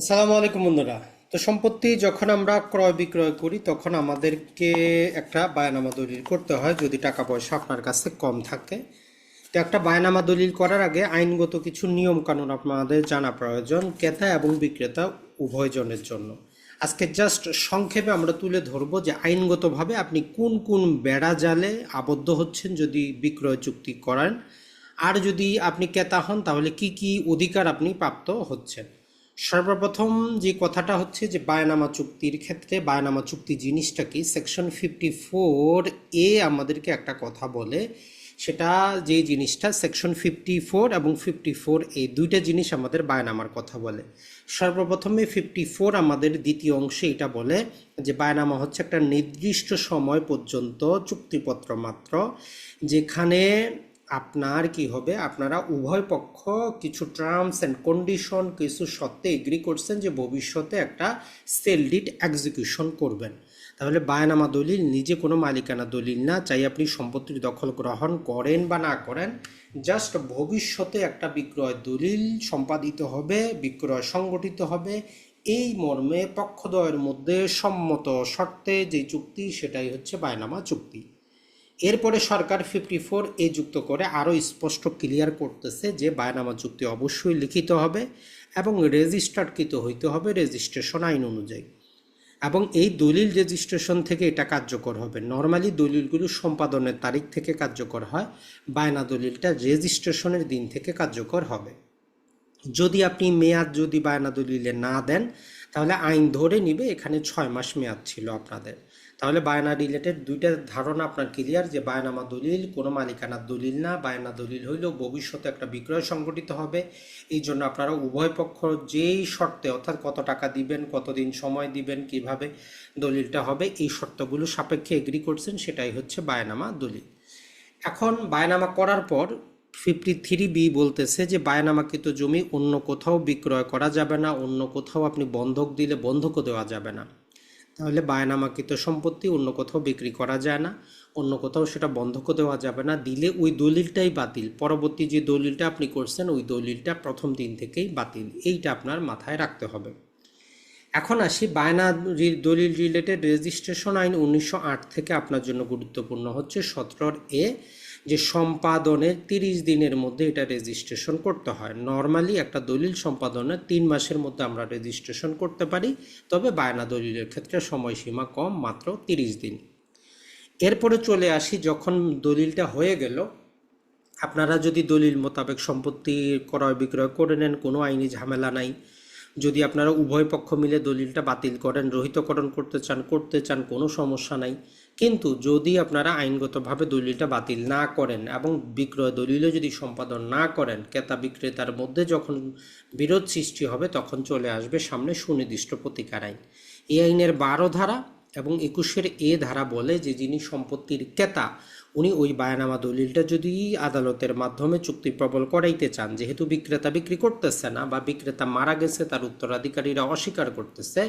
আসসালামু আলাইকুম বন্ধুরা। তো সম্পত্তি যখন আমরা ক্রয় বিক্রয় করি, তখন আমাদেরকে একটা বায়নামা দলিল করতে হয় যদি টাকা পয়সা আপনার কাছে কম থাকে। তো একটা বায়নামা দলিল করার আগে আইনগত কিছু নিয়ম কানুন আপনাদের জানা প্রয়োজন ক্রেতা এবং বিক্রেতা উভয়জনের জন্য। আজকে জাস্ট সংক্ষেপে আমরা তুলে ধরবো যে আইনগতভাবে আপনি কোন কোন বেড়া জালে আবদ্ধ হচ্ছেন যদি বিক্রয় চুক্তি করেন। আর যদি আপনি ক্রেতা হন, তাহলে কি কি অধিকার আপনি প্রাপ্ত হচ্ছেন? সর্বপ্রথম যে কথাটা হচ্ছে যে বায়নামা চুক্তির ক্ষেত্রে বায়নামা চুক্তি জিনিসটা কি? সেকশন ফিফটি ফোর এ আমাদেরকে একটা কথা বলে, সেটা যে জিনিসটা সেকশন ফিফটি ফোর এবং ফিফটি ফোর এ দুইটা জিনিস আমাদের বায়নামার কথা বলে। সর্বপ্রথমে ফিফটি ফোর আমাদের দ্বিতীয় অংশে এটা বলে যে বায়নামা হচ্ছে একটা নির্দিষ্ট সময় পর্যন্ত চুক্তিপত্র মাত্র, যেখানে আপনার কি হবে? আপনারা উভয় পক্ষ কিছু টার্মস অ্যান্ড কন্ডিশন কিছু সত্ত্বে এগ্রি করছেন যে ভবিষ্যতে একটা সেল ডিট এক্সিকিউশন করবেন। তাহলে বায়নামা দলিল, নিজে কোনো মালিকানা দলিল না, চাই আপনি সম্পত্তির দখল গ্রহণ করেন বা না করেন। জাস্ট ভবিষ্যতে একটা বিক্রয় দলিল সম্পাদিত হবে, বিক্রয় সংগঠিত হবে। এই মর্মে পক্ষদ্বয়ের মধ্যে সম্মত শর্তে যে চুক্তি, সেটাই হচ্ছে বায়নামা চুক্তি। এরপরে সরকার ফিফটি ফোর এ যুক্ত করে আরও স্পষ্ট ক্লিয়ার করতেছে যে বায়নামা চুক্তি অবশ্যই লিখিত হবে এবং রেজিস্টার্ডকৃত হইতে হবে রেজিস্ট্রেশন আইন অনুযায়ী। এবং এই দলিল রেজিস্ট্রেশন থেকে এটা কার্যকর হবে। নর্মালি দলিলগুলো সম্পাদনের তারিখ থেকে কার্যকর হয়, বায়না দলিলটা রেজিস্ট্রেশনের দিন থেকে কার্যকর হবে। যদি আপনি মেয়াদ যদি বায়না দলিলে না দেন তাহলে আইন ধরে নিবে, এখানে ছয় মাস মেয়াদ ছিল আপনাদের। তাহলে বায়না রিলেটেড দুইটা ধারণা আপনার ক্লিয়ার যে বায়নামা দলিল, কোনো মালিকানার দলিল না, বায়না দলিল হইলেও ভবিষ্যতে একটা বিক্রয় সংগঠিত হবে। এই জন্য আপনারা উভয় পক্ষ যেই শর্তে, অর্থাৎ কত টাকা দিবেন, কতদিন সময় দিবেন, কীভাবে দলিলটা হবে, এই শর্তগুলো সাপেক্ষে এগ্রি করছেন, সেটাই হচ্ছে বায়নামা দলিল। এখন বায়নামা করার পর ফিফটি থ্রি বি বলতেছে যে বায়নামাকৃত জমি অন্য কোথাও বিক্রয় করা যাবে না, অন্য কোথাও আপনি বন্ধক দিলে বন্ধকও দেওয়া যাবে না। তাহলে বায়নামাকৃত সম্পত্তি অন্য কোথাও বিক্রি করা যায় না, অন্য কোথাও সেটা বন্ধকও দেওয়া যাবে না, দিলে ওই দলিলটাই বাতিল। পরবর্তী যে দলিলটা আপনি করছেন, ওই দলিলটা প্রথম দিন থেকেই বাতিল। এইটা আপনার মাথায় রাখতে হবে। এখন আসি বায়না রি- দলিল রিলেটেড রেজিস্ট্রেশন আইন উনিশশো আট থেকে আপনার জন্য গুরুত্বপূর্ণ হচ্ছে সতেরোর এ যে সম্পাদনের তিরিশ দিনের মধ্যে এটা রেজিস্ট্রেশন করতে হয়। নর্মালি একটা দলিল সম্পাদনের তিন মাসের মধ্যে আমরা রেজিস্ট্রেশন করতে পারি, তবে বায়না দলিলের ক্ষেত্রে সময়সীমা কম, মাত্র তিরিশ দিন। এরপরে চলে আসি, যখন দলিলটা হয়ে গেল, আপনারা যদি দলিল মোতাবেক সম্পত্তি ক্রয় বিক্রয় করে নেন, কোনো আইনি ঝামেলা নাই যদি আপনারা উভয় পক্ষ মিলে দলিলটা বাতিল করেন, রহিতকরণ করতে চান করতে চান, কোনো সমস্যা নাই। কিন্তু যদি আপনারা আইনগতভাবে দলিলটা বাতিল না করেন এবং বিক্রয় দলিলও যদি সম্পাদন না করেন, ক্রেতা বিক্রেতার মধ্যে যখন বিরোধ সৃষ্টি হবে, তখন চলে আসবে সামনে সুনির্দিষ্ট প্রতিকার আইন। এই আইনের বারো ধারা এবং একুশের এ ধারা বলে যে যিনি সম্পত্তির ক্রেতা উনি ওই বায়ানামা দলিলটা যদি আদালতের মাধ্যমে চুক্তি প্রবল করাইতে চান, যেহেতু বিক্রেতা বিক্রি করতেছে না বা বিক্রেতা মারা গেছে, তার উত্তরাধিকারীরা অস্বীকার করতেছে,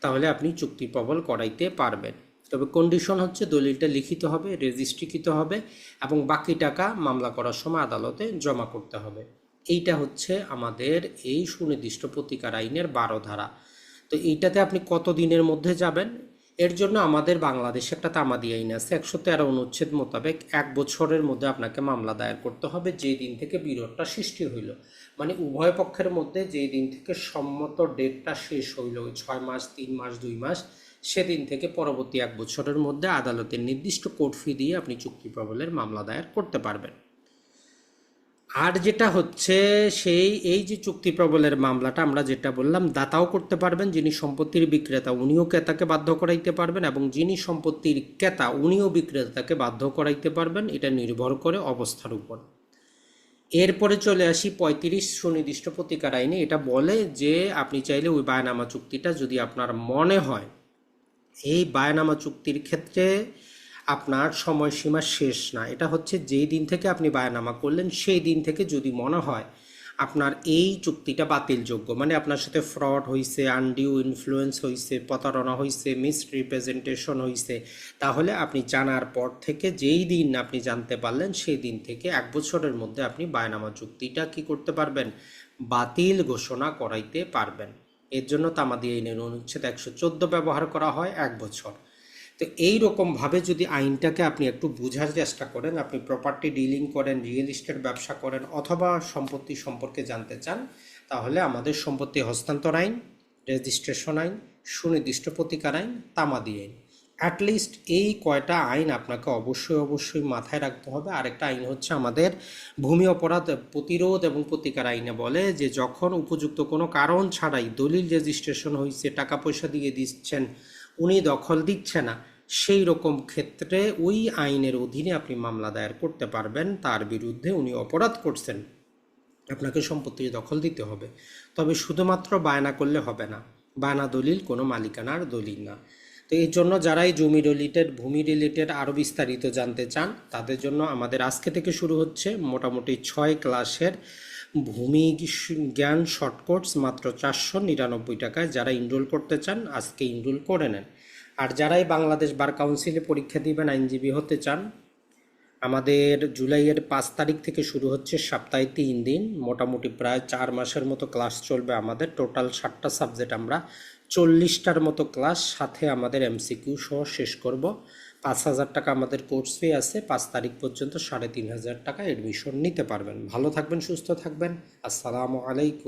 তাহলে আপনি চুক্তি প্রবল করাইতে পারবেন। তবে কন্ডিশন হচ্ছে দলিলটা লিখিত হবে রেজিস্ট্রিকৃত হবে এবং বাকি টাকা মামলা করার সময় আদালতে জমা করতে হবে। এইটা হচ্ছে আমাদের এই সুনির্দিষ্ট প্রতিকার আইনের বারো ধারা। তো এইটাতে আপনি কত দিনের মধ্যে যাবেন? এর জন্য আমাদের বাংলাদেশে একটা তামাদি আইন আছে, একশো তেরো অনুচ্ছেদ মোতাবেক এক বছরের মধ্যে আপনাকে মামলা দায়ের করতে হবে যেই দিন থেকে বিরোধটা সৃষ্টি হইল। মানে উভয় পক্ষের মধ্যে যেই দিন থেকে সম্মত ডেটটা শেষ হইল ছয় মাস, তিন মাস, দুই মাস, সেদিন থেকে পরবর্তী এক বছরের মধ্যে আদালতের নির্দিষ্ট কোর্ট ফি দিয়ে আপনি চুক্তি প্রবলের মামলা দায়ের করতে পারবেন। আর যেটা হচ্ছে, সেই, এই যে চুক্তি প্রবলের মামলাটা আমরা যেটা বললাম, দাতাও করতে পারবেন, যিনি সম্পত্তির বিক্রেতা উনিও ক্রেতাকে বাধ্য করাইতে পারবেন এবং যিনি সম্পত্তির ক্রেতা উনিও বিক্রেতাকে বাধ্য করাইতে পারবেন, এটা নির্ভর করে অবস্থার উপর। এরপরে চলে আসি পঁয়ত্রিশ সুনির্দিষ্ট প্রতিকার আইনে, এটা বলে যে আপনি চাইলে ওই বায়নামা চুক্তিটা যদি আপনার মনে হয়, এই বায়নামা চুক্তির ক্ষেত্রে আপনার সময়সীমা শেষ না। এটা হচ্ছে যেই দিন থেকে আপনি বায়নামা করলেন, সেই দিন থেকে যদি মনে হয় আপনার এই চুক্তিটা বাতিলযোগ্য মানে আপনার সাথে ফ্রড হয়েছে আনডিউ ইনফ্লুয়েন্স হয়েছে প্রতারণা হয়েছে মিস রিপ্রেজেন্টেশন হয়েছে তাহলে আপনি জানার পর থেকে যেই দিন আপনি জানতে পারলেন, সেই দিন থেকে এক বছরের মধ্যে আপনি বায়নামা চুক্তিটা কি করতে পারবেন? বাতিল ঘোষণা করাইতে পারবেন। এর জন্য তামাদি আইনের অনুচ্ছেদ একশো চোদ্দ ব্যবহার করা হয় এক বছর। তো এই রকমভাবে যদি আইনটাকে আপনি একটু বোঝার চেষ্টা করেন, আপনি প্রপার্টি ডিলিং করেন রিয়েল এস্টেট ব্যবসা করেন অথবা সম্পত্তি সম্পর্কে জানতে চান, তাহলে আমাদের সম্পত্তি হস্তান্তর আইন রেজিস্ট্রেশন আইন, সুনির্দিষ্ট প্রতিকার আইন, তামাদি আইন। অ্যাটলিস্ট এই কয়টা আইন আপনাকে অবশ্যই অবশ্যই মাথায় রাখতে হবে। আরেকটা আইন হচ্ছে আমাদের ভূমি অপরাধ প্রতিরোধ এবং প্রতিকার আইনে বলে যে যখন উপযুক্ত কোনো কারণ ছাড়াই দলিল রেজিস্ট্রেশন হয়েছে টাকা পয়সা দিয়ে দিচ্ছেন উনি দখল দিচ্ছে না। সেই রকম ক্ষেত্রে ওই আইনের অধীনে আপনি মামলা দায়ের করতে পারবেন। তার বিরুদ্ধে উনি অপরাধ করছেন। আপনাকে সম্পত্তি দখল দিতে হবে। তবে শুধুমাত্র বায়না করলে হবে না। বায়না দলিল কোনো মালিকানার দলিল না। তো এই জন্য যারাই জমি রিলেটেড ভূমি রিলেটেড আরও বিস্তারিত জানতে চান, তাদের জন্য আমাদের আজকে থেকে শুরু হচ্ছে মোটামুটি ছয় ক্লাসের ভূমি জ্ঞান শর্ট কোর্স মাত্র চারশো নিরানব্বই টাকায় যারা ইনরোল করতে চান, আজকে ইনরোল করে নেন। আর যারাই বাংলাদেশ বার কাউন্সিলে পরীক্ষা দিবেন, আইনজীবী হতে চান, আমাদের জুলাইয়ের পাঁচ তারিখ থেকে শুরু হচ্ছে সপ্তাহে তিন দিন। মোটামুটি প্রায় চার মাসের মতো ক্লাস চলবে আমাদের। টোটাল ষাটটা সাবজেক্ট আমরা চল্লিশটার মতো ক্লাস সাথে আমাদের এমসিকিউ সহ শেষ করব। পাঁচ হাজার টাকা আমাদের কোর্স ফি আছে, পাঁচ তারিখ পর্যন্ত সাড়ে তিন হাজার টাকা অ্যাডমিশন নিতে পারবেন। ভালো থাকবেন, সুস্থ থাকবেন। আসসালামু আলাইকুম।